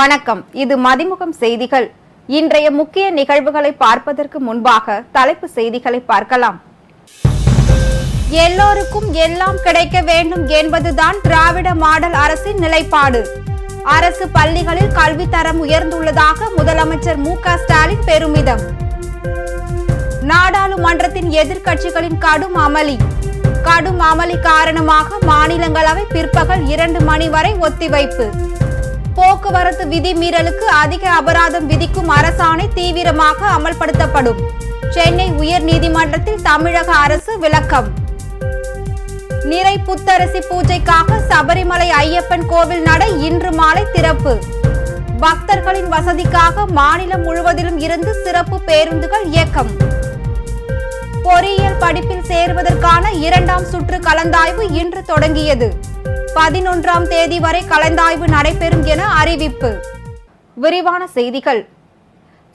வணக்கம். இது மதிமுகம் செய்திகள். இன்றைய முக்கிய நிகழ்வுகளை பார்ப்பதற்கு முன்பாக தலைப்பு செய்திகளை பார்க்கலாம். எல்லோருக்கும் எல்லாம் கிடைக்க வேண்டும் என்பதுதான் திராவிட மாடல் அரசின் நிலைப்பாடு. அரசு பள்ளிகளில் கல்வி தரம் உயர்ந்துள்ளதாக முதலமைச்சர் மு க ஸ்டாலின் பெருமிதம். நாடாளுமன்றத்தின் எதிர்க்கட்சிகளின் கடும் அமளி. கடும் அமளி காரணமாக மாநிலங்களவை பிற்பகல் இரண்டு மணி வரை ஒத்திவைப்பு. போக்குவரத்து விதிமீறலுக்கு அதிக அபராதம் விதிக்கும் அரசாணை தீவிரமாக அமல்படுத்தப்படும். சென்னை உயர் நீதிமன்றத்தில் தமிழக அரசு விளக்கம். நிறை புத்தரசி பூஜைக்காக சபரிமலை ஐயப்பன் கோவில் நடை இன்று மாலை திறப்பு. பக்தர்களின் வசதிக்காக மாநிலம் முழுவதிலும் இருந்து சிறப்பு பேருந்துகள் இயக்கம். பொறியியல் படிப்பில் சேருவதற்கான இரண்டாம் சுற்று கலந்தாய்வு இன்று தொடங்கியது. பதினொன்றாம் தேதி வரை கலந்தாய்வு நடைபெறும் என அறிவிப்பு. விரிவான செய்திகள்.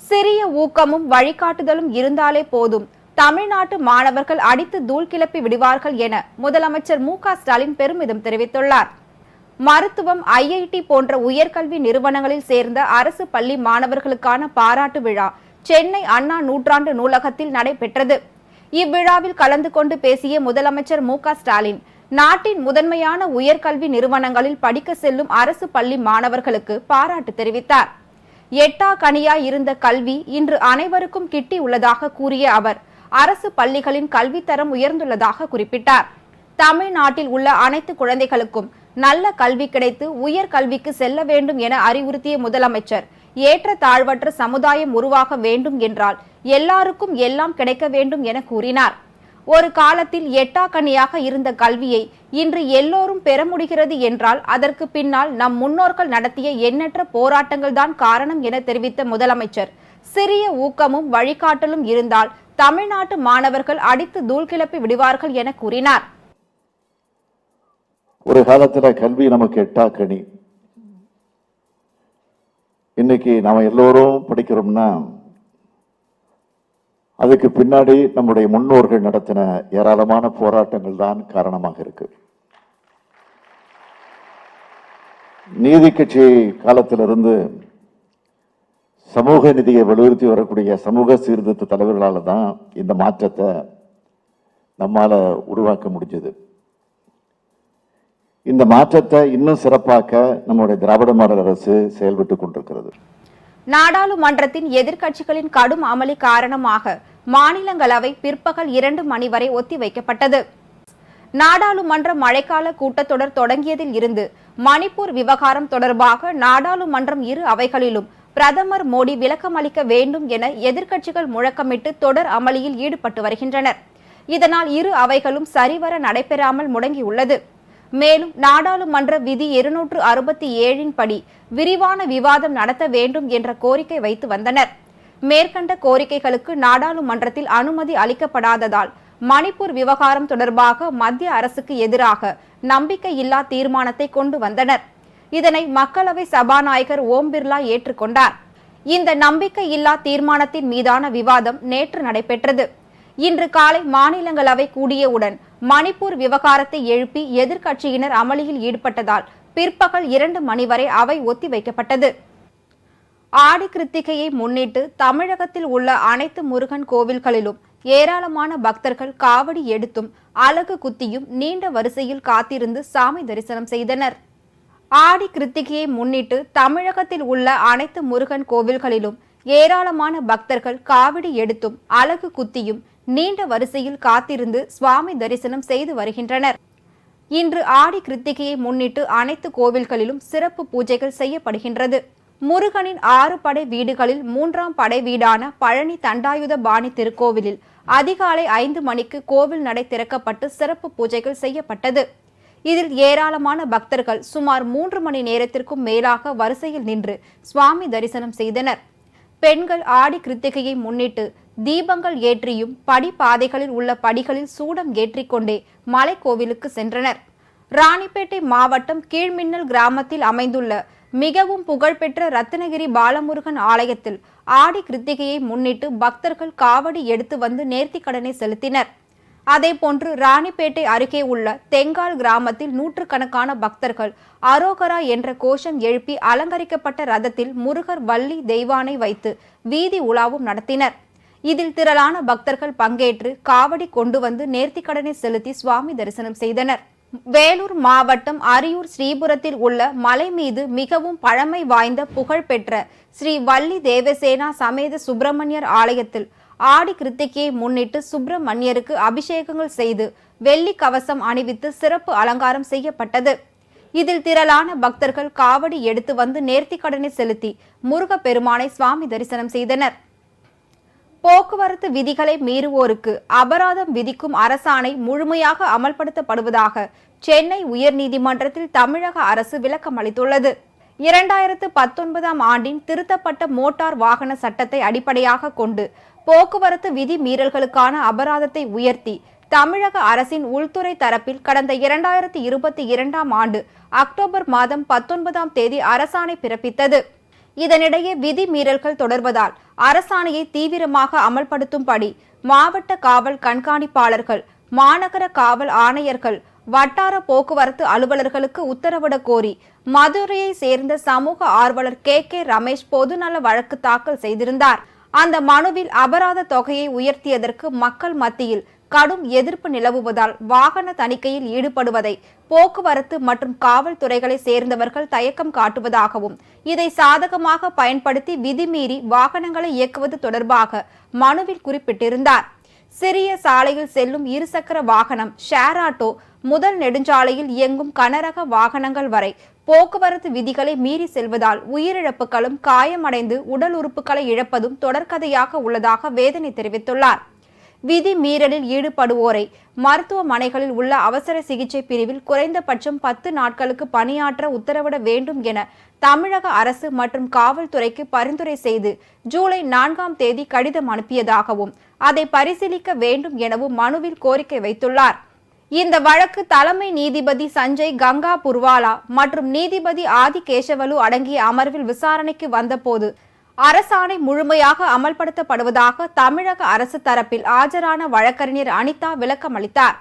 சிறிய ஊக்கமும் வழிகாட்டுதலும் இருந்தாலே போதும். தமிழ்நாட்டு மாணவர்கள் அடித்து தூள் கிளப்பி விடுவார்கள் என முதலமைச்சர் மு ஸ்டாலின் பெருமிதம் தெரிவித்துள்ளார். மருத்துவம் ஐஐடி போன்ற உயர்கல்வி நிறுவனங்களில் சேர்ந்த அரசு பள்ளி மாணவர்களுக்கான பாராட்டு விழா சென்னை அண்ணா நூற்றாண்டு நூலகத்தில் நடைபெற்றது. இவ்விழாவில் கலந்து கொண்டு பேசிய முதலமைச்சர் மு ஸ்டாலின் நாட்டின் முதன்மையான உயர்கல்வி நிறுவனங்களில் படிக்க செல்லும் அரசு பள்ளி மாணவர்களுக்கு பாராட்டு தெரிவித்தார். எட்டா கனியாய் இருந்த கல்வி இன்று அனைவருக்கும் கிட்டி உள்ளதாக கூறிய அவர் அரசு பள்ளிகளின் கல்வித்தரம் உயர்ந்துள்ளதாக குறிப்பிட்டார். தமிழ்நாட்டில் உள்ள அனைத்து குழந்தைகளுக்கும் நல்ல கல்வி கிடைத்து உயர் கல்விக்கு செல்ல வேண்டும் என அறிவுறுத்திய முதலமைச்சர் ஏற்ற தாழ்வற்ற சமுதாயம் உருவாக வேண்டும் என்றால் எல்லாருக்கும் எல்லாம் கிடைக்க வேண்டும் என கூறினார். ஒரு காலத்தில் எட்டாக்கனியாக இருந்த கல்வியை இன்று எல்லோரும் பெற முடிகிறது என்றால் அதற்கு பின்னால் நம் முன்னோர்கள் நடத்திய எண்ணற்ற போராட்டங்கள் தான் காரணம் என தெரிவித்த முதலமைச்சர். சிறிய ஊக்கமும் வழிகாட்டலும் இருந்தால் தமிழ்நாட்டு மாணவர்கள் அடித்து தூள் கிளப்பி விடுவார்கள் என கூறினார். ஒரு காலத்தில் கல்வி நமக்கு எட்டா இன்னைக்கு நாம எல்லோரும் படிக்கிறோம்னா அதுக்கு பின்னாடி நம்முடைய முன்னோர்கள் நடத்தின ஏராளமான போராட்டங்கள் தான் காரணமாக இருக்கு. நீதி கட்சி காலத்திலிருந்து சமூக நிதியை வலியுறுத்தி வரக்கூடிய சமூக சீர்திருத்த தலைவர்களால தான் இந்த மாற்றத்தை நம்மால் உருவாக்க முடிஞ்சது. இந்த மாற்றத்தை இன்னும் சிறப்பாக்க நம்முடைய திராவிட மாடல் அரசு செயல்பட்டு கொண்டிருக்கிறது. நாடாளுமன்றத்தின் எதிர்க்கட்சிகளின் கடும் அமளி காரணமாக மாநிலங்களவை பிற்பகல் இரண்டு மணி வரை ஒத்திவைக்கப்பட்டது. நாடாளுமன்ற மழைக்கால கூட்டத்தொடர் தொடங்கியதில் இருந்து மணிப்பூர் விவகாரம் தொடர்பாக நாடாளுமன்றம் இரு அவைகளிலும் பிரதமர் மோடி விளக்கமளிக்க வேண்டும் என எதிர்க்கட்சிகள் முழக்கமிட்டு தொடர் அமளியில் ஈடுபட்டு வருகின்றனர். இதனால் இரு அவைகளும் சரிவர நடைபெறாமல் முடங்கியுள்ளது. மேலும் நாடாளுமன்ற விதி இருநூற்று அறுபத்தி ஏழின் படி விரிவான விவாதம் நடத்த வேண்டும் என்ற கோரிக்கை வைத்து வந்தனர். மேற்கண்ட கோரிக்கைகளுக்கு நாடாளுமன்றத்தில் அனுமதி அளிக்கப்படாததால் மணிப்பூர் விவகாரம் தொடர்பாக மத்திய அரசுக்கு எதிராக நம்பிக்கையில்லா தீர்மானத்தை கொண்டு வந்தனர். இதனை மக்களவை சபாநாயகர் ஓம் பிர்லா ஏற்றுக்கொண்டார். இந்த நம்பிக்கையில்லா தீர்மானத்தின் மீதான விவாதம் நேற்று நடைபெற்றது. இன்று காலை மாநிலங்களவை கூடியவுடன் மணிப்பூர் விவகாரத்தை எழுப்பி எதிர்க்கட்சியினர் அமளியில் ஈடுபட்டதால் பிற்பகல் இரண்டு மணி வரை அவை ஒத்திவைக்கப்பட்டது. ஆடி கிருத்திகையை முன்னிட்டு தமிழகத்தில் உள்ள அனைத்து முருகன் கோவில்களிலும் ஏராளமான பக்தர்கள் காவடி எடுத்தும் அலகு குத்தியும் நீண்ட வரிசையில் காத்திருந்து சாமி தரிசனம் செய்தனர். ஆடி கிருத்திகையை முன்னிட்டு தமிழகத்தில் உள்ள அனைத்து முருகன் கோவில்களிலும் ஏராளமான பக்தர்கள் காவடி எடுத்தும் அலகு குத்தியும் நீண்ட வரிசையில் காத்திருந்து சுவாமி தரிசனம் செய்து வருகின்றனர். இன்று ஆடி கிருத்திகையை முன்னிட்டு அனைத்து கோவில்களிலும் சிறப்பு பூஜைகள் செய்யப்படுகின்றது. முருகனின் ஆறு படை வீடுகளில் மூன்றாம் படை வீடான பழனி தண்டாயுத பாணி திருக்கோவிலில் அதிகாலை ஐந்து மணிக்கு கோவில் நடை திறக்கப்பட்டு சிறப்பு பூஜைகள் செய்யப்பட்டது. இதில் ஏராளமான பக்தர்கள் சுமார் மூன்று மணி நேரத்திற்கும் மேலாக வரிசையில் நின்று சுவாமி தரிசனம் செய்தனர். பெண்கள் ஆடி கிருத்திகையை முன்னிட்டு தீபங்கள் ஏற்றியும் படிப்பாதைகளில் உள்ள படிகளில் சூடம் ஏற்றிக்கொண்டே மலைக்கோவிலுக்கு சென்றனர். ராணிப்பேட்டை மாவட்டம் கீழ்மின்னல் கிராமத்தில் அமைந்துள்ள மிகவும் புகழ்பெற்ற ரத்னகிரி பாலமுருகன் ஆலயத்தில் ஆடி கிருத்திகையை முன்னிட்டு பக்தர்கள் காவடி எடுத்து வந்து நேர்த்திக்கடனை செலுத்தினர். அதேபோன்று ராணிப்பேட்டை அருகே உள்ள தெங்கால் கிராமத்தில் நூற்றுக்கணக்கான பக்தர்கள் அரோகரா என்ற கோஷம் எழுப்பி அலங்கரிக்கப்பட்ட ரதத்தில் முருகர் வள்ளி தெய்வானை வைத்து வீதி உலாவும் நடத்தினர். இதில் திரளான பக்தர்கள் பங்கேற்று காவடி கொண்டு வந்து நேர்த்திக்கடனை செலுத்தி சுவாமி தரிசனம் செய்தனர். வேலூர் மாவட்டம் அரியூர் ஸ்ரீபுரத்தில் உள்ள மலை மீது மிகவும் பழமை வாய்ந்த புகழ்பெற்ற ஸ்ரீ வள்ளி தேவசேனா சமேத சுப்பிரமணியர் ஆலயத்தில் ஆடி கிருத்திகையை முன்னிட்டு சுப்பிரமணியருக்கு அபிஷேகங்கள் செய்து வெள்ளி கவசம் அணிவித்து சிறப்பு அலங்காரம் செய்யப்பட்டது. இதில் திரளான பக்தர்கள் காவடி எடுத்து வந்து நேர்த்திக்கடனை செலுத்தி முருகப்பெருமானை சுவாமி தரிசனம் செய்தனர். போக்குவரத்து விதிகளை மீறுவோருக்கு அபராதம் விதிக்கும் அரசாணை முழுமையாக அமல்படுத்தப்படுவதாக சென்னை உயர்நீதிமன்றத்தில் தமிழக அரசு விளக்கம் அளித்துள்ளது இரண்டாயிரத்து பத்தொன்பதாம் ஆண்டின் திருத்தப்பட்ட மோட்டார் வாகன சட்டத்தை அடிப்படையாக கொண்டு போக்குவரத்து விதி மீறல்களுக்கான அபராதத்தை உயர்த்தி தமிழக அரசின் உள்துறை தரப்பில் கடந்த இரண்டாயிரத்தி இருபத்தி இரண்டாம் ஆண்டு அக்டோபர் மாதம் பத்தொன்பதாம் தேதி அரசாணை பிறப்பித்தது. இதனிடையே விதி மீறல்கள் தொடர்வதால் அரசாணையை தீவிரமாக அமல்படுத்தும்படி மாவட்ட காவல் கண்காணிப்பாளர்கள் மாநகர காவல் ஆணையர்கள் வட்டார போக்குவரத்து அலுவலர்களுக்கு உத்தரவிடக் கோரி மதுரையை சேர்ந்த சமூக ஆர்வலர் கே. கே. ரமேஷ் பொதுநல வழக்கு தாக்கல் செய்திருந்தார். அந்த மனுவில் அபராத தொகையை உயர்த்தியதற்கு மக்கள் மத்தியில் கடும் எதிர்ப்பு நிலவுவதால் வாகன தணிக்கையில் ஈடுபடுவதை போக்குவரத்து மற்றும் காவல்துறைகளை சேர்ந்தவர்கள் தயக்கம் காட்டுவதாகவும் இதை சாதகமாக பயன்படுத்தி விதிமீறி வாகனங்களை இயக்குவது தொடர்பாக மனுவில் குறிப்பிட்டிருந்தார். சிறிய சாலையில் செல்லும் இருசக்கர வாகனம் ஷேர் ஆட்டோ முதல் நெடுஞ்சாலையில் இயங்கும் கனரக வாகனங்கள் வரை போக்குவரத்து விதிகளை மீறி செல்வதால் உயிரிழப்புகளும் காயமடைந்து உடல் உறுப்புகளை இழப்பதும் தொடர்கதையாக உள்ளதாக வேதனை தெரிவித்துள்ளார். விதி மீறலில் ஈடுபடுவோரை மருத்துவமனைகளில் உள்ள அவசர சிகிச்சை பிரிவில் குறைந்தபட்சம் பத்து நாட்களுக்கு பணியாற்ற உத்தரவிட வேண்டும் என தமிழக அரசு மற்றும் காவல்துறைக்கு பரிந்துரை செய்து ஜூலை நான்காம் தேதி கடிதம் அனுப்பியதாகவும் அதை பரிசீலிக்க வேண்டும் எனவும் மனுவில் கோரிக்கை வைத்துள்ளார். இந்த வழக்கு தலைமை நீதிபதி சஞ்சய் கங்கா புர்வாலா மற்றும் நீதிபதி ஆதி கேசவலு அடங்கிய அமர்வில் விசாரணைக்கு வந்தபோது அரசாணை முழுமையாக அமல்படுத்தப்படுவதாக தமிழக அரசு தரப்பில் ஆஜரான வழக்கறிஞர் அனிதா விளக்கம் அளித்தார்.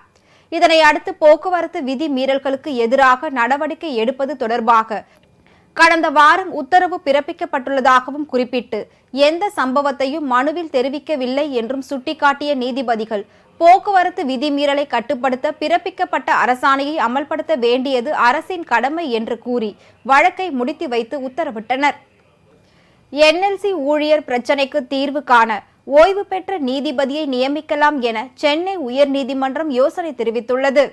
இதனை அடுத்து போக்குவரத்து விதி மீறல்களுக்கு எதிராக நடவடிக்கை எடுப்பது தொடர்பாக கடந்த வாரம் உத்தரவு பிறப்பிக்கப்பட்டுள்ளதாகவும் குறிப்பிட்டு எந்த சம்பவத்தையும் மனுவில் தெரிவிக்கவில்லை என்றும் சுட்டிக்காட்டிய நீதிபதிகள் போக்குவரத்து விதிமீறலை கட்டுப்படுத்த பிறப்பிக்கப்பட்ட அரசாணையை அமல்படுத்த வேண்டியது அரசின் கடமை என்று கூறி வழக்கை முடித்து வைத்து உத்தரவிட்டனர். என்எல்சி ஊழியர் பிரச்சினைக்கு தீர்வு காண ஓய்வு பெற்ற நீதிபதியை நியமிக்கலாம் என சென்னை உயர்நீதிமன்றம் யோசனை தெரிவித்துள்ளது.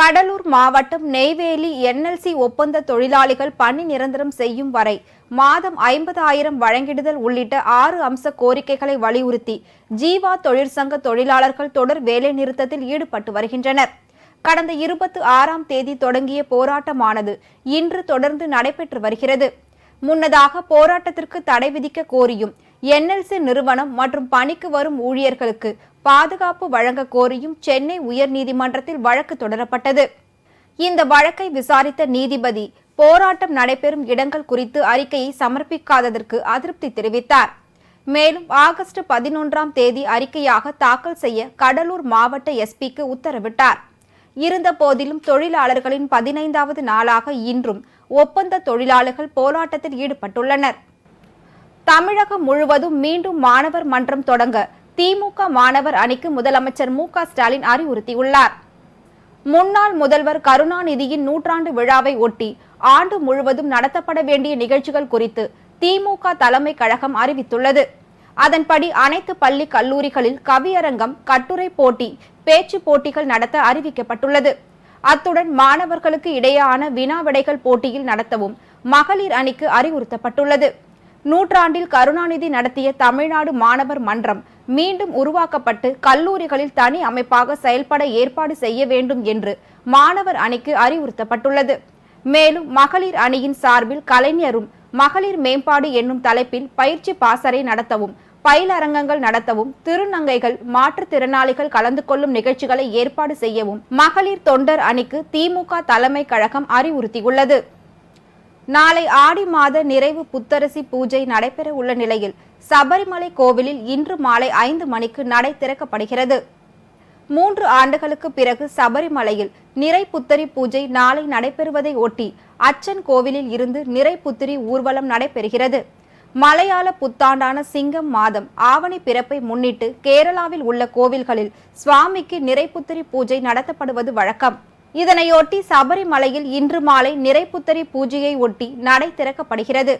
கடலூர் மாவட்டம் நெய்வேலி என்எல்சி ஒப்பந்த தொழிலாளிகள் பணி நிரந்தரம் செய்யும் வரை மாதம் ஐம்பதாயிரம் வழங்கிடுதல் உள்ளிட்ட ஆறு அம்ச கோரிக்கைகளை வலியுறுத்தி ஜீவா தொழிற்சங்க தொழிலாளர்கள் தொடர் வேலைநிறுத்தத்தில் ஈடுபட்டு வருகின்றனர். கடந்த இருபத்தி ஆறாம் தேதி தொடங்கிய போராட்டமானது இன்று தொடர்ந்து நடைபெற்று வருகிறது. முன்னதாக போராட்டத்திற்கு தடை விதிக்க கோரியும் என்எல்சி நிறுவனம் மற்றும் பணிக்கு வரும் ஊழியர்களுக்கு பாதுகாப்பு வழங்க கோரியும் சென்னை உயர்நீதிமன்றத்தில் வழக்கு தொடரப்பட்டது. இந்த வழக்கை விசாரித்த நீதிபதி போராட்டம் நடைபெறும் இடங்கள் குறித்து அறிக்கையை சமர்ப்பிக்காததற்கு அதிருப்தி தெரிவித்தார். மேலும் ஆகஸ்ட் பதினொன்றாம் தேதி அறிக்கையாக தாக்கல் செய்ய கடலூர் மாவட்ட எஸ்பிக்கு உத்தரவிட்டார். இருந்த போதிலும் தொழிலாளர்களின் பதினைந்தாவது நாளாக இன்றும் ஒப்பந்த தொழிலாளர்கள் போராட்டத்தில் ஈடுபட்டுள்ளனர். தமிழகம் முழுவதும் மீண்டும் மாணவர் மன்றம் தொடங்க திமுக மாணவர் அணிக்கு முதலமைச்சர் மு க ஸ்டாலின் அறிவுறுத்தியுள்ளார். முன்னாள் முதல்வர் கருணாநிதியின் நூற்றாண்டு விழாவை ஒட்டி ஆண்டு முழுவதும் நடத்தப்பட வேண்டிய நிகழ்ச்சிகள் குறித்து திமுக தலைமை கழகம் அறிவித்துள்ளது. அதன்படி அனைத்து பள்ளி கல்லூரிகளில் கவியரங்கம் கட்டுரை போட்டி பேச்சு போட்டிகள் நடத்த அறிவிக்கப்பட்டுள்ளது. அத்துடன் மாணவர்களுக்கு இடையேயான வினா விடைகள் போட்டியில் நடத்தவும் மகளிர் அணிக்கு அறிவுறுத்தப்பட்டுள்ளது. நூற்றாண்டில் கருணாநிதி நடத்திய தமிழ்நாடு மாணவர் மன்றம் மீண்டும் உருவாக்கப்பட்டு கல்லூரிகளில் தனி அமைப்பாக செயல்பட ஏற்பாடு செய்ய வேண்டும் என்று மாணவர் அணிக்கு அறிவுறுத்தப்பட்டுள்ளது. மேலும் மகளிர் அணியின் சார்பில் கலைஞரும் மகளிர் மேம்பாடு என்னும் தலைப்பில் பயிற்சி பாசறை நடத்தவும் பயிலரங்கங்கள் நடத்தவும் திருநங்கைகள் மாற்றுத்திறனாளிகள் கலந்து கொள்ளும் நிகழ்ச்சிகளை ஏற்பாடு செய்யவும் மகளிர் தொண்டர் அணிக்கு திமுக தலைமை கழகம் அறிவுறுத்தியுள்ளது. நாளை ஆடி மாத நிறைவு புத்தரசி பூஜை நடைபெற உள்ள நிலையில் சபரிமலை கோவிலில் இன்று மாலை ஐந்து மணிக்கு நடை திறக்கப்படுகிறது. மூன்று ஆண்டுகளுக்கு பிறகு சபரிமலையில் நிறை புத்தரி பூஜை நாளை நடைபெறுவதை ஒட்டி அச்சன் கோவிலில் இருந்து நிறை புத்திரி ஊர்வலம் நடைபெறுகிறது. மலையாள புத்தாண்டான சிங்கம் மாதம் ஆவணி பிறப்பை முன்னிட்டு கேரளாவில் உள்ள கோவில்களில் சுவாமிக்கு நிறைப்புத்திரி பூஜை நடத்தப்படுவது வழக்கம். இதனையொட்டி சபரிமலையில் இன்று மாலை நிறைப்புத்தரி பூஜையை ஒட்டி நடை திறக்கப்படுகிறது.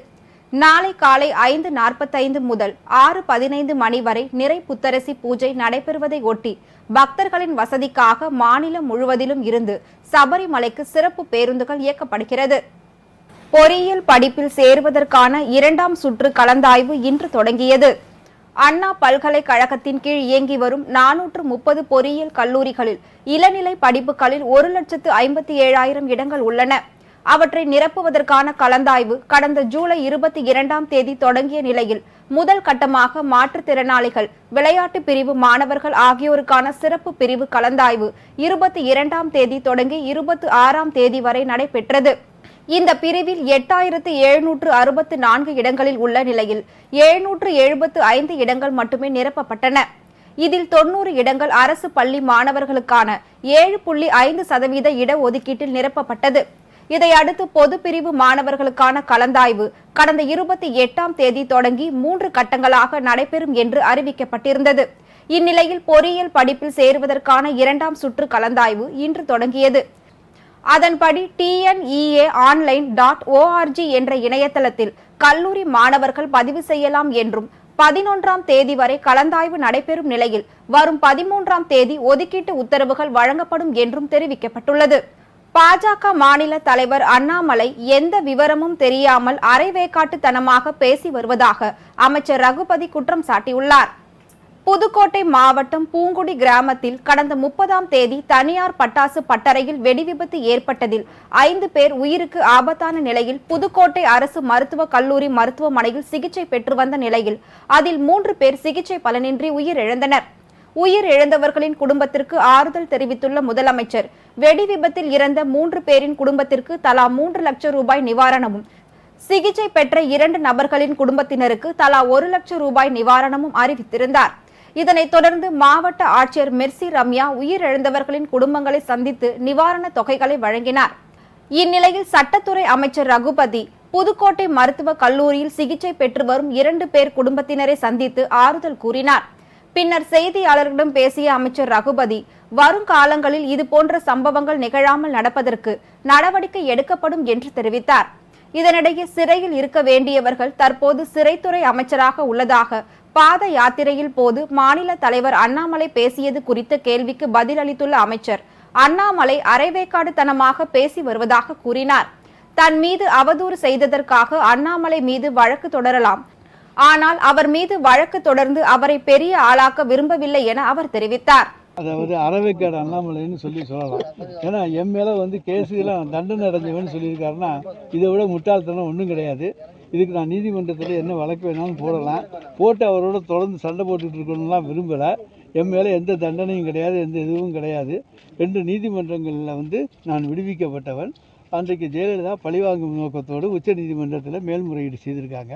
நாளை காலை ஐந்து நாற்பத்தைந்து முதல் ஆறு பதினைந்து மணி வரை நிறை புத்தரசி பூஜை நடைபெறுவதை ஒட்டி பக்தர்களின் வசதிக்காக மாநிலம் முழுவதிலும் இருந்து சபரிமலைக்கு சிறப்பு பேருந்துகள் இயக்கப்படுகிறது. பொறியியல் படிப்பில் சேருவதற்கான இரண்டாம் சுற்று கலந்தாய்வு இன்று தொடங்கியது. அண்ணா பல்கலைக்கழகத்தின் கீழ் இயங்கி வரும் நானூற்று முப்பது பொறியியல் கல்லூரிகளில் இளநிலை படிப்புகளில் ஒரு லட்சத்து ஐம்பத்தி ஏழாயிரம் இடங்கள் உள்ளன. அவற்றை நிரப்புவதற்கான கலந்தாய்வு கடந்த ஜூலை இருபத்தி இரண்டாம் தேதி தொடங்கிய நிலையில் முதல் கட்டமாக மாற்றுத்திறனாளிகள் விளையாட்டு பிரிவு மாணவர்கள் ஆகியோருக்கான சிறப்பு பிரிவு கலந்தாய்வு இருபத்தி இரண்டாம் தேதி தொடங்கி இருபத்தி ஆறாம் தேதி வரை நடைபெற்றது. இந்த பிரிவில் எட்டாயிரத்து எழுநூற்று அறுபத்து நான்கு இடங்களில் உள்ள நிலையில் எழுநூற்று எழுபத்து ஐந்து இடங்கள் மட்டுமே நிரப்பப்பட்டன. இதில் தொன்னூறு இடங்கள் அரசு பள்ளி மாணவர்களுக்கான ஏழு புள்ளி ஐந்து சதவீத இடஒதுக்கீட்டில் நிரப்பப்பட்டது. இதையடுத்து பொது பிரிவு மாணவர்களுக்கான கலந்தாய்வு கடந்த இருபத்தி எட்டாம் தேதி தொடங்கி மூன்று கட்டங்களாக நடைபெறும் என்று அறிவிக்கப்பட்டிருந்தது. இந்நிலையில் பொறியியல் படிப்பில் சேருவதற்கான இரண்டாம் சுற்று கலந்தாய்வு இன்று தொடங்கியது. அதன்படி டிஎன்இஏ ஆன்லைன் டாட் ஓஆர்ஜி என்ற இணையதளத்தில் கல்லூரி மாணவர்கள் பதிவு செய்யலாம் என்றும் பதினொன்றாம் தேதி வரை கலந்தாய்வு நடைபெறும் நிலையில் வரும் பதிமூன்றாம் தேதி ஒதுக்கீட்டு உத்தரவுகள் வழங்கப்படும் என்றும் தெரிவிக்கப்பட்டுள்ளது. பாஜக மாநில தலைவர் அண்ணாமலை எந்த விவரமும் தெரியாமல் அரைவேக்காட்டுத்தனமாக பேசி வருவதாக அமைச்சர் ரகுபதி குற்றம் சாட்டியுள்ளார். புதுக்கோட்டை மாவட்டம் பூங்குடி கிராமத்தில் கடந்த முப்பதாம் தேதி தனியார் பட்டாசு பட்டறையில் வெடிவிபத்து ஏற்பட்டதில் ஐந்து பேர் உயிருக்கு ஆபத்தான நிலையில் புதுக்கோட்டை அரசு மருத்துவக் கல்லூரி மருத்துவமனையில் சிகிச்சை பெற்று வந்த நிலையில் அதில் மூன்று பேர் சிகிச்சை பலனின்றி உயிரிழந்தனர். உயிர் இழந்தவர்களின் குடும்பத்திற்கு ஆறுதல் தெரிவித்துள்ள முதலமைச்சர் வெடி விபத்தில் இறந்த மூன்று பேரின் குடும்பத்திற்கு தலா மூன்று லட்சம் ரூபாய் நிவாரணமும் சிகிச்சை பெற்ற இரண்டு நபர்களின் குடும்பத்தினருக்கு தலா ஒரு லட்சம் ரூபாய் நிவாரணமும் அறிவித்திருந்தார். இதனைத் தொடர்ந்து மாவட்ட ஆட்சியர் மெர்சி ரம்யா உயிரிழந்தவர்களின் குடும்பங்களை சந்தித்து நிவாரணத் தொகைகளை வழங்கினார். இந்நிலையில் சட்டத்துறை அமைச்சர் ரகுபதி புதுக்கோட்டை மருத்துவக் கல்லூரியில் சிகிச்சை பெற்று வரும் இரண்டு பேர் குடும்பத்தினரை சந்தித்து ஆறுதல் கூறினார். பின்னர் செய்தியாளர்களிடம் பேசிய அமைச்சர் ரகுபதி வருங்காலங்களில் இதுபோன்ற சம்பவங்கள் நிகழாமல் நடப்பதற்கு நடவடிக்கை எடுக்கப்படும் என்று தெரிவித்தார். இதனிடையே சிறையில் இருக்க வேண்டியவர்கள் தற்போது சிறைத்துறை அமைச்சராக உள்ளதாக பாத யாத்திரையில் போது மாநில தலைவர் அண்ணாமலை பேசியது குறித்த கேள்விக்கு பதிலளித்துள்ள அமைச்சர் அண்ணாமலை அரைவேக்காடுத்தனமாக பேசி வருவதாக கூறினார். தன் மீது அவதூறு செய்ததற்காக அண்ணாமலை மீது வழக்கு தொடரலாம். ஆனால் அவர் மீது வழக்கு தொடர்ந்து அவரை பெரிய ஆளாக்க விரும்பவில்லை என அவர் தெரிவித்தார். அதாவது அறவைக்காடு அண்ணாமலைன்னு சொல்லி சொல்லலாம். ஏன்னா என் மேலே வந்து கேஸுலாம் தண்டனை அடைஞ்சவன் சொல்லியிருக்காருன்னா இதை விட முட்டாள்தனம் ஒன்றும் கிடையாது. இதுக்கு நான் நீதிமன்றத்தில் என்ன வழக்கு வேணாலும் போடலாம். போட்டு அவரோட தொடர்ந்து சண்டை போட்டுட்டு இருக்கணும்லாம் விரும்பலை. என் மேலே எந்த தண்டனையும் கிடையாது எந்த இதுவும் கிடையாது ரெண்டு நீதிமன்றங்களில் வந்து நான் விடுவிக்கப்பட்டவன். அன்றைக்கு ஜெயலலிதா பழிவாங்கும் நோக்கத்தோடு உச்ச நீதிமன்றத்தில் மேல்முறையீடு செய்திருக்காங்க.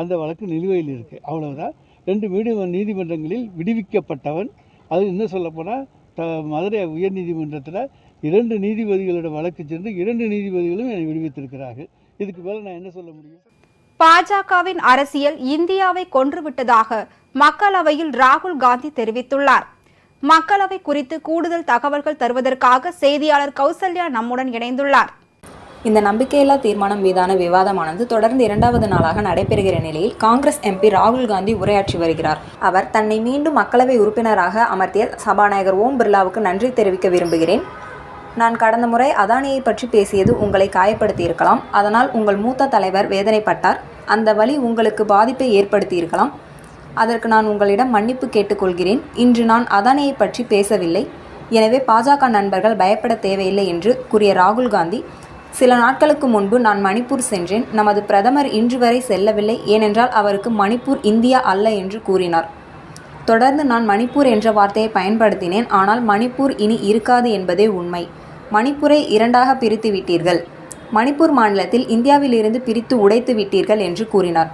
அந்த வழக்கு நிலுவையில் இருக்குது அவ்வளவுதான். ரெண்டு மீடி நீதிமன்றங்களில் விடுவிக்கப்பட்டவன். அது இன்னும் சொல்லப்போனால் த மதுரை உயர்நீதிமன்றத்தில் இரண்டு நீதிபதிகளோட வழக்கு சென்று இரண்டு நீதிபதிகளும் என்னை விடுவித்திருக்கிறார்கள். இதுக்கு மேலே நான் என்ன சொல்ல முடியும்? பாஜகவின் அரசியல் இந்தியாவை கொன்றுவிட்டதாக மக்களவையில் ராகுல் காந்தி தெரிவித்துள்ளார். மக்களவை குறித்து கூடுதல் தகவல்கள் தருவதற்காக செய்தியாளர் கௌசல்யா நம்முடன் இணைந்துள்ளார். இந்த நம்பிக்கையில்லா தீர்மானம் மீதான விவாதமானது தொடர்ந்து இரண்டாவது நாளாக நடைபெறுகிற நிலையில் காங்கிரஸ் எம்பி ராகுல் காந்தி உரையாற்றி வருகிறார். அவர் தன்னை மீண்டும் மக்களவை உறுப்பினராக அமர்த்திய சபாநாயகர் ஓம் பிர்லாவுக்கு நன்றி தெரிவிக்க விரும்புகிறேன். நான் கடந்த முறை அதானியை பற்றி பேசியது உங்களை காயப்படுத்தி இருக்கலாம் அதனால் உங்கள் மூத்த தலைவர் வேதனைப்பட்டார். அந்த வழி உங்களுக்கு பாதிப்பை ஏற்படுத்தியிருக்கலாம். அதற்கு நான் உங்களிடம் மன்னிப்பு கேட்டுக்கொள்கிறேன். இன்று நான் அதானியை பற்றி பேசவில்லை. எனவே பாஜக நண்பர்கள் பயப்பட தேவையில்லை என்று கூறிய ராகுல் காந்தி சில நாட்களுக்கு முன்பு நான் மணிப்பூர் சென்றேன். நமது பிரதமர் இன்று வரை செல்லவில்லை. ஏனென்றால் அவருக்கு மணிப்பூர் இந்தியா அல்ல என்று கூறினார். தொடர்ந்து நான் மணிப்பூர் என்ற வார்த்தையை பயன்படுத்தினேன். ஆனால் மணிப்பூர் இனி இருக்காது என்பதே உண்மை. மணிப்பூரை இரண்டாக பிரித்து விட்டீர்கள். மணிப்பூர் மாநிலத்தில் இந்தியாவிலிருந்து பிரித்து உடைத்து விட்டீர்கள் என்று கூறினார்.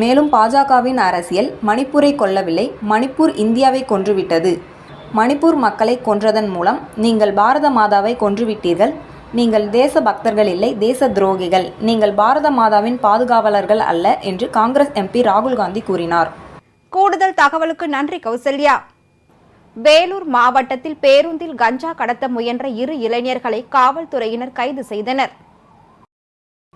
மேலும் பாஜகவின் அரசியல் மணிப்பூரை கொல்லவில்லை மணிப்பூர் இந்தியாவை கொன்றுவிட்டது. மணிப்பூர் மக்களை கொன்றதன் மூலம் நீங்கள் பாரத மாதாவை கொன்றுவிட்டீர்கள். நீங்கள் தேச பக்தர்கள் இல்லை தேச துரோகிகள் நீங்கள் பாரத மாதாவின் பாதுகாவலர்கள் அல்ல என்று காங்கிரஸ் எம்பி ராகுல் காந்தி கூறினார். கூடுதல் தகவலுக்கு நன்றி கௌசல்யா. வேலூர் மாவட்டத்தில் பேருந்தில் கஞ்சா கடத்த முயன்ற இரு இளைஞர்களை காவல்துறையினர் கைது செய்தனர்.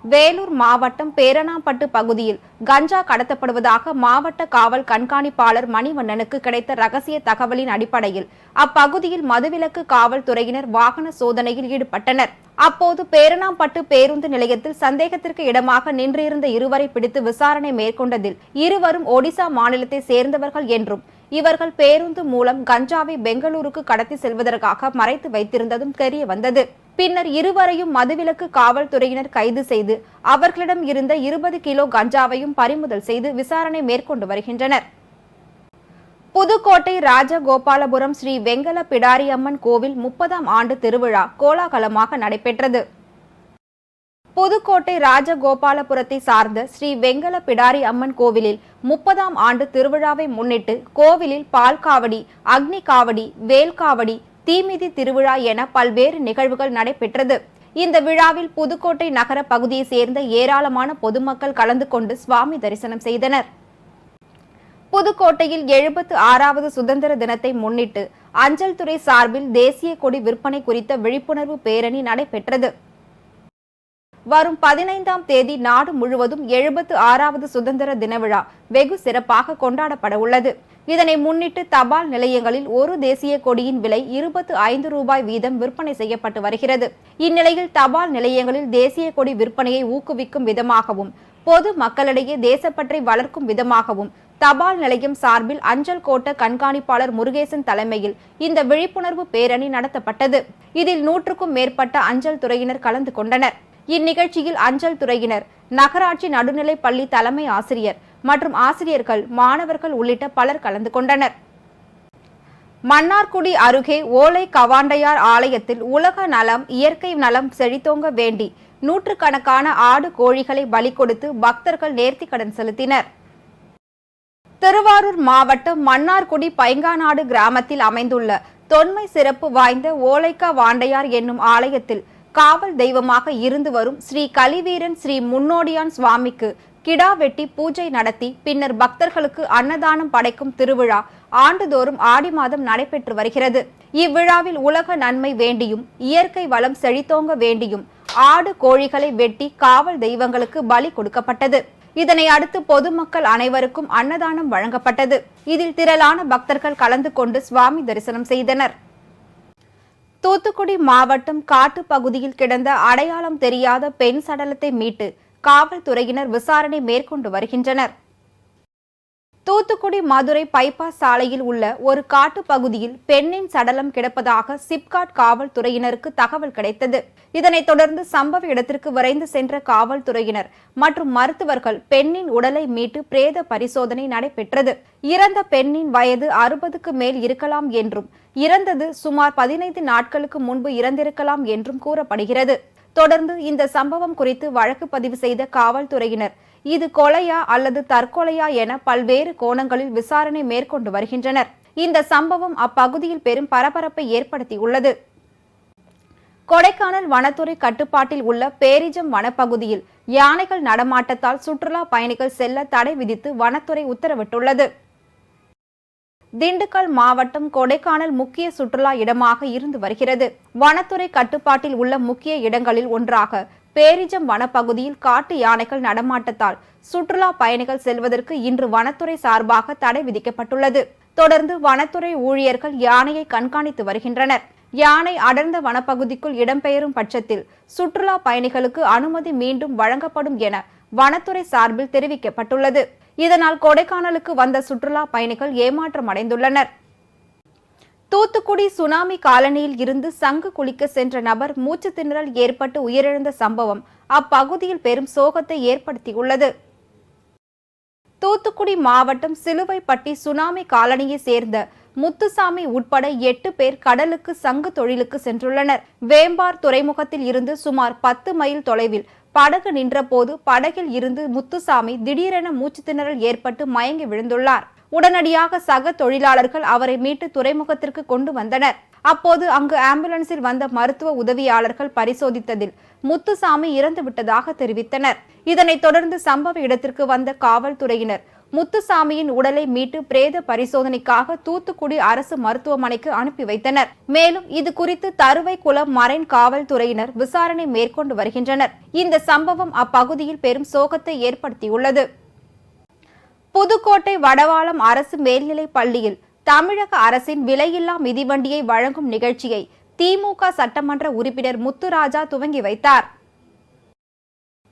வேலூர் மாவட்டம் பேரணாம்பட்டு பகுதியில் கஞ்சா கடத்தப்படுவதாக மாவட்ட காவல் கண்காணிப்பாளர் மணிவண்ணனுக்கு கிடைத்த ரகசிய தகவலின் அடிப்படையில் அப்பகுதியில் மதுவிலக்கு காவல்துறையினர் வாகன சோதனையில் ஈடுபட்டனர். அப்போது பேரணாம்பட்டு பேருந்து நிலையத்தில் சந்தேகத்திற்கு இடமாக நின்றிருந்த இருவரை பிடித்து விசாரணை மேற்கொண்டதில் இருவரும் ஒடிசா மாநிலத்தை சேர்ந்தவர்கள் என்றும் இவர்கள் பேருந்து மூலம் கஞ்சாவை பெங்களூருக்கு கடத்தி செல்வதற்காக மறைத்து வைத்திருந்ததும் தெரிய வந்தது. பின்னர் இருவரையும் மதுவிலக்கு காவல்துறையினர் கைது செய்து அவர்களிடம் இருந்த இருபது கிலோ கஞ்சாவையும் பறிமுதல் செய்து விசாரணை மேற்கொண்டு வருகின்றனர். புதுக்கோட்டை ராஜகோபாலபுரம் ஸ்ரீ வெங்கல பிடாரியம்மன் கோவில் முப்பதாம் ஆண்டு திருவிழா கோலாகலமாக நடைபெற்றது. புதுக்கோட்டை ராஜகோபாலபுரத்தை சார்ந்த ஸ்ரீ வெங்கல பிடாரி அம்மன் கோவிலில் முப்பதாம் ஆண்டு திருவிழாவை முன்னிட்டு கோவிலில் பால் காவடி அக்னி காவடி வேல் காவடி தீமிதி திருவிழா என பல்வேறு நிகழ்வுகள் நடைபெற்றது. இந்த விழாவில் புதுக்கோட்டை நகர பகுதியை சேர்ந்த ஏராளமான பொதுமக்கள் கலந்து கொண்டு சுவாமி தரிசனம் செய்தனர். புதுக்கோட்டையில் எழுபத்து ஆறாவது சுதந்திர தினத்தை முன்னிட்டு அஞ்சல் துறை சார்பில் தேசிய கொடி விற்பனை குறித்த விழிப்புணர்வு பேரணி நடைபெற்றது. வரும் பதினைந்தாம் தேதி நாடு முழுவதும் எழுபத்து ஆறாவது சுதந்திர தின விழா வெகு சிறப்பாக கொண்டாடப்பட உள்ளது. இதனை முன்னிட்டு தபால் நிலையங்களில் ஒரு தேசிய கொடியின் விலை இருபத்து ஐந்து ரூபாய் வீதம் விற்பனை செய்யப்பட்டு வருகிறது. இந்நிலையில் தபால் நிலையங்களில் தேசிய கொடி விற்பனையை ஊக்குவிக்கும் விதமாகவும் பொது மக்களிடையே தேசப்பற்றை வளர்க்கும் விதமாகவும் தபால் நிலையம் சார்பில் அஞ்சல் கோட்ட கண்காணிப்பாளர் முருகேசன் தலைமையில் இந்த விழிப்புணர்வு பேரணி நடத்தப்பட்டது. இதில் நூற்றுக்கும் மேற்பட்ட அஞ்சல் துறையினர் கலந்து கொண்டனர். இந்நிகழ்ச்சியில் அஞ்சல் துறையினர் நகராட்சி நடுநிலைப் பள்ளி தலைமை ஆசிரியர் மற்றும் ஆசிரியர்கள் மாணவர்கள் உள்ளிட்ட பலர் கலந்து கொண்டனர். மன்னார்குடி அருகே ஓலை கவாண்டையார் ஆலயத்தில் உலக நலம் இயற்கை நலம் செழித்தோங்க வேண்டி நூற்றுக்கணக்கான ஆடு கோழிகளை பலி கொடுத்து பக்தர்கள் நேர்த்திக்கடன் செலுத்தினர். திருவாரூர் மாவட்டம் மன்னார்குடி பைங்காநாடு கிராமத்தில் அமைந்துள்ள தொன்மை சிறப்பு வாய்ந்த ஓலைக்கா வாண்டையார் என்னும் ஆலயத்தில் காவல் தெய்வமாக இருந்து வரும் ஸ்ரீ கலிவீரன் ஸ்ரீ முன்னோடியான் சுவாமிக்கு கிடா வெட்டி பூஜை நடத்தி பின்னர் பக்தர்களுக்கு அன்னதானம் படைக்கும் திருவிழா ஆண்டுதோறும் ஆடி மாதம் நடைபெற்று வருகிறது. இவ்விழாவில் உலக நன்மை வேண்டியும் இயற்கை வளம் செழித்தோங்க வேண்டியும் ஆடு கோழிகளை வெட்டி காவல் தெய்வங்களுக்கு பலி கொடுக்கப்பட்டது. இதனை அடுத்து பொதுமக்கள் அனைவருக்கும் அன்னதானம் வழங்கப்பட்டது. இதில் திரளான பக்தர்கள் கலந்து கொண்டு சுவாமி தரிசனம் செய்தனர். தூத்துக்குடி மாவட்டம் காட்டு பகுதியில் கிடந்த அடையாளம் தெரியாத பெண் சடலத்தை மீட்டு காவல்துறையினர் விசாரணை மேற்கொண்டு வருகின்றனர். தூத்துக்குடி மதுரை பைபாஸ் சாலையில் உள்ள ஒரு காட்டு பகுதியில் பெண்ணின் சடலம் கிடப்பதாக சிப்காட் காவல்துறையினருக்கு தகவல் கிடைத்தது. இதனைத் தொடர்ந்து சம்பவ இடத்திற்கு விரைந்து சென்ற காவல்துறையினர் மற்றும் மருத்துவர்கள் பெண்ணின் உடலை மீட்டு பிரேத பரிசோதனை நடைபெற்றது. இறந்த பெண்ணின் வயது அறுபதுக்கு மேல் இருக்கலாம் என்றும் இறந்தது சுமார் பதினைந்து நாட்களுக்கு முன்பு இறந்திருக்கலாம் என்றும் கூறப்படுகிறது. தொடர்ந்து இந்த சம்பவம் குறித்து வழக்கு பதிவு செய்த காவல்துறையினர் இது கொலையா அல்லது தற்கொலையா என பல்வேறு கோணங்களில் விசாரணை மேற்கொண்டு வருகின்றனர். இந்த சம்பவம் அப்பகுதியில் பெரும் பரபரப்பை ஏற்படுத்தியுள்ளது. கொடைக்கானல் வனத்துறை கட்டுப்பாட்டில் உள்ள பேரிஜம் வனப்பகுதியில் யானைகள் நடமாட்டத்தால் சுற்றுலா பயணிகள் செல்ல தடை விதித்து வனத்துறை உத்தரவிட்டுள்ளது. திண்டுக்கல் மாவட்டம் கொடைக்கானல் முக்கிய சுற்றுலா இடமாக இருந்து வருகிறது. வனத்துறை கட்டுப்பாட்டில் உள்ள முக்கிய இடங்களில் ஒன்றாக பேரிஜம் வனப்பகுதியில் காட்டு யானைகள் நடமாட்டத்தால் சுற்றுலா பயணிகள் செல்வதற்கு இன்று வனத்துறை சார்பாக தடை விதிக்கப்பட்டுள்ளது. தொடர்ந்து வனத்துறை ஊழியர்கள் யானையை கண்காணித்து வருகின்றனர். யானை அடர்ந்த வனப்பகுதிக்குள் இடம்பெயரும் பட்சத்தில் சுற்றுலா பயணிகளுக்கு அனுமதி மீண்டும் வழங்கப்படும் என வனத்துறை சார்பில் தெரிவிக்கப்பட்டுள்ளது. இதனால் கொடைக்கானலுக்கு வந்த சுற்றுலா பயணிகள் ஏமாற்றம் அடைந்துள்ளனர் தூத்துக்குடி சுனாமி காலனியில் இருந்து சங்கு குளிக்க சென்ற நபர் மூச்சு திணறல் ஏற்பட்டு உயிரிழந்த சம்பவம் அப்பகுதியில் பெரும் சோகத்தை ஏற்படுத்தியுள்ளது. தூத்துக்குடி மாவட்டம் சிலுவைப்பட்டி சுனாமி காலனியை சேர்ந்த முத்துசாமி உட்பட எட்டு பேர் கடலுக்கு சங்கு தொழிலுக்கு சென்றுள்ளனர். வேம்பார் துறைமுகத்தில் இருந்து சுமார் பத்து மைல் தொலைவில் படகு நின்றபோது படகில் இருந்து முத்துசாமி திடீரென மூச்சு திணறல் ஏற்பட்டு மயங்கி விழுந்துள்ளார். உடனடியாக சக தொழிலாளர்கள் அவரை மீட்டு துறைமுகத்திற்கு கொண்டு வந்தனர். அப்போது அங்கு ஆம்புலன்ஸில் வந்த மருத்துவ உதவியாளர்கள் பரிசோதித்ததில் முத்துசாமி இறந்து விட்டதாக தெரிவித்தனர். இதனைத் தொடர்ந்து சம்பவ இடத்திற்கு வந்த காவல்துறையினர் முத்துசாமியின் உடலை மீட்டு பிரேத பரிசோதனைக்காக தூத்துக்குடி அரசு மருத்துவமனைக்கு அனுப்பி வைத்தனர். மேலும் இது குறித்து தருவை குளம் மரைன் காவல்துறையினர் விசாரணை மேற்கொண்டு வருகின்றனர். இந்த சம்பவம் அப்பகுதியில் பெரும் சோகத்தை ஏற்படுத்தியுள்ளது. புதுக்கோட்டை வடவாளம் அரசு மேல்நிலைப் பள்ளியில் தமிழக அரசின் விலையில்லா மிதிவண்டியை வழங்கும் நிகழ்ச்சியை திமுக சட்டமன்ற உறுப்பினர் முத்துராஜா துவங்கி வைத்தார்.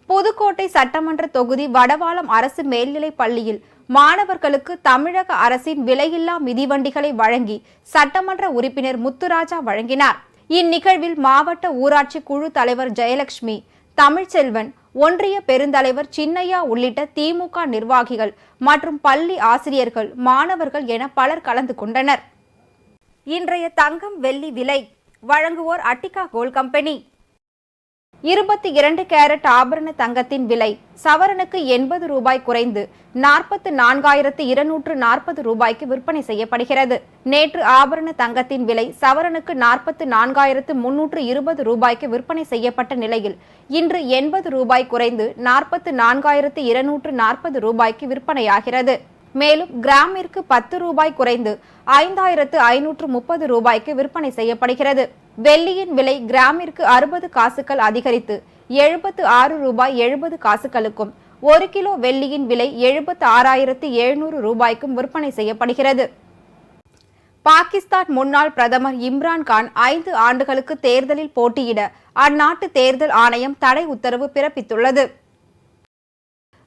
புதுக்கோட்டை சட்டமன்ற தொகுதி வடவாளம் அரசு மேல்நிலைப் பள்ளியில் மாணவர்களுக்கு தமிழக அரசின் விலையில்லா மிதிவண்டிகளை வழங்கி சட்டமன்ற உறுப்பினர் முத்துராஜா வழங்கினார். இந்நிகழ்வில் மாவட்ட ஊராட்சி குழு தலைவர் ஜெயலட்சுமி தமிழ்ச்செல்வன் ஒன்றிய பெருந்தலைவர் சின்னையா உள்ளிட்ட திமுக நிர்வாகிகள் மற்றும் பள்ளி ஆசிரியர்கள் மாணவர்கள் என பலர் கலந்து கொண்டனர். இன்றைய தங்கம் வெள்ளி விலை வழங்குவோர் அட்டிகா கோல் கம்பெனி. இருபத்தி இரண்டு கேரட் ஆபரண தங்கத்தின் விலை சவரனுக்கு எண்பது ரூபாய் குறைந்து நாற்பத்து நான்காயிரத்து இருநூற்று நாற்பது ரூபாய்க்கு விற்பனை செய்யப்படுகிறது. நேற்று ஆபரண தங்கத்தின் விலை சவரனுக்கு நாற்பத்து நான்காயிரத்து முன்னூற்று இருபது ரூபாய்க்கு விற்பனை செய்யப்பட்ட நிலையில் இன்று எண்பது ரூபாய் குறைந்து நாற்பத்து நான்காயிரத்து இருநூற்று நாற்பது ரூபாய்க்கு விற்பனையாகிறது. மேலும் கிராமிற்கு பத்து ரூபாய் குறைந்து ஐந்தாயிரத்து ஐநூற்று முப்பது ரூபாய்க்கு விற்பனை செய்யப்படுகிறது. வெள்ளியின் விலை கிராமிற்கு அறுபது காசுகள் அதிகரித்து எழுபத்து ஆறு ரூபாய் எழுபது காசுகளுக்கும் ஒரு கிலோ வெள்ளியின் விலை எழுபத்து ஆறாயிரத்து எழுநூறு ரூபாய்க்கும் விற்பனை செய்யப்படுகிறது. பாகிஸ்தான் முன்னாள் பிரதமர் இம்ரான் கான் ஐந்து ஆண்டுகளுக்கு தேர்தலில் போட்டியிட அந்நாட்டு தேர்தல் ஆணையம் தடை உத்தரவு பிறப்பித்துள்ளது.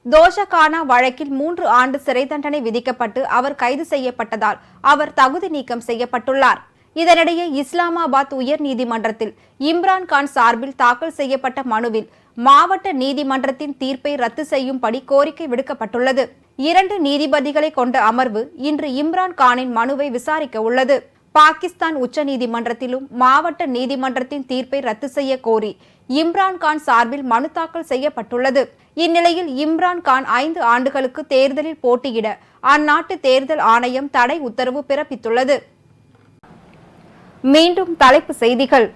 தோஷகானா வழக்கில் மூன்று ஆண்டு சிறை தண்டனை விதிக்கப்பட்டு அவர் கைது செய்யப்பட்டதால் அவர் தகுதி நீக்கம் செய்யப்பட்டுள்ளார். இதனிடையே இஸ்லாமாபாத் உயர் நீதிமன்றத்தில் இம்ரான் கான் சார்பில் தாக்கல் செய்யப்பட்ட மனுவில் மாவட்ட நீதிமன்றத்தின் தீர்ப்பை ரத்து செய்யும்படி கோரிக்கை விடுக்கப்பட்டுள்ளது. இரண்டு நீதிபதிகளை கொண்ட அமர்வு இன்று இம்ரான் கானின் மனுவை விசாரிக்க உள்ளது. பாகிஸ்தான் உச்சநீதிமன்றத்திலும் மாவட்ட நீதிமன்றத்தின் தீர்ப்பை ரத்து செய்ய கோரி இம்ரான்கான் சார்பில் மனு தாக்கல் செய்யப்பட்டுள்ளது. இந்நிலையில் இம்ரான் கான் ஐந்து ஆண்டுகளுக்கு தேர்தலில் போட்டியிட அந்நாட்டு தேர்தல் ஆணையம் தடை உத்தரவு பிறப்பித்துள்ளது. மீண்டும் தலைப்பு செய்திகள்.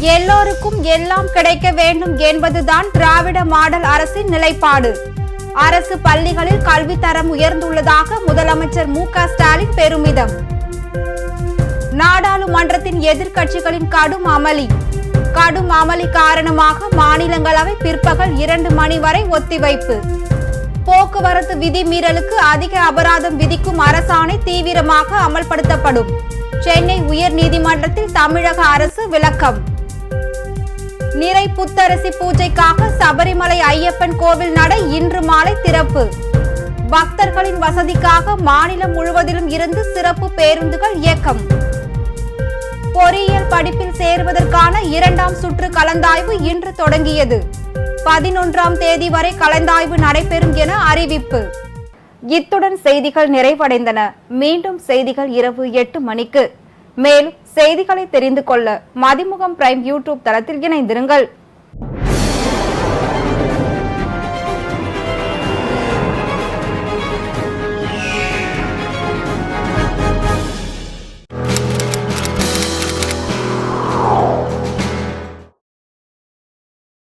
எல்லோருக்கும் எல்லாம் கிடைக்க வேண்டும் என்பதுதான் திராவிட மாடல் அரசின் நிலைப்பாடு. அரசு பள்ளிகளில் கல்வி தரம் உயர்ந்துள்ளதாக முதலமைச்சர் மு க ஸ்டாலின் பெருமிதம். நாடாளுமன்றத்தின் எதிர்க்கட்சிகளின் கடும் அமளி. கடும் அமளி காரணமாக மாநிலங்களவை பிற்பகல் இரண்டு மணி வரை ஒத்திவைப்பு. போக்குவரத்து விதிமீறலுக்கு அதிக அபராதம் விதிக்கும் அரசாணை தீவிரமாக அமல்படுத்தப்படும். சென்னை உயர் நீதிமன்றத்தில் தமிழக அரசு விளக்கம். நிறை புத்தரசி பூஜைக்காக சபரிமலை ஐயப்பன் கோவில் நடை இன்று மாலை திறப்பு. பக்தர்களின் வசதிக்காக மாநிலம் முழுவதிலும் இருந்து சிறப்பு பேருந்துகள் இயக்கம். பொறியியல் படிப்பில் சேருவதற்கான இரண்டாம் சுற்று கலந்தாய்வு இன்று தொடங்கியது. பதினொன்றாம் தேதி வரை கலந்தாய்வு நடைபெறும் என அறிவிப்பு. இத்துடன் செய்திகள் நிறைவடைந்தன. மீண்டும் செய்திகள் இரவு எட்டு மணிக்கு. மேலும் செய்திகளை தெரிந்து கொள்ள மதிமுகம் பிரைம் யூடியூப் தளத்தில் இணைந்திருங்கள்.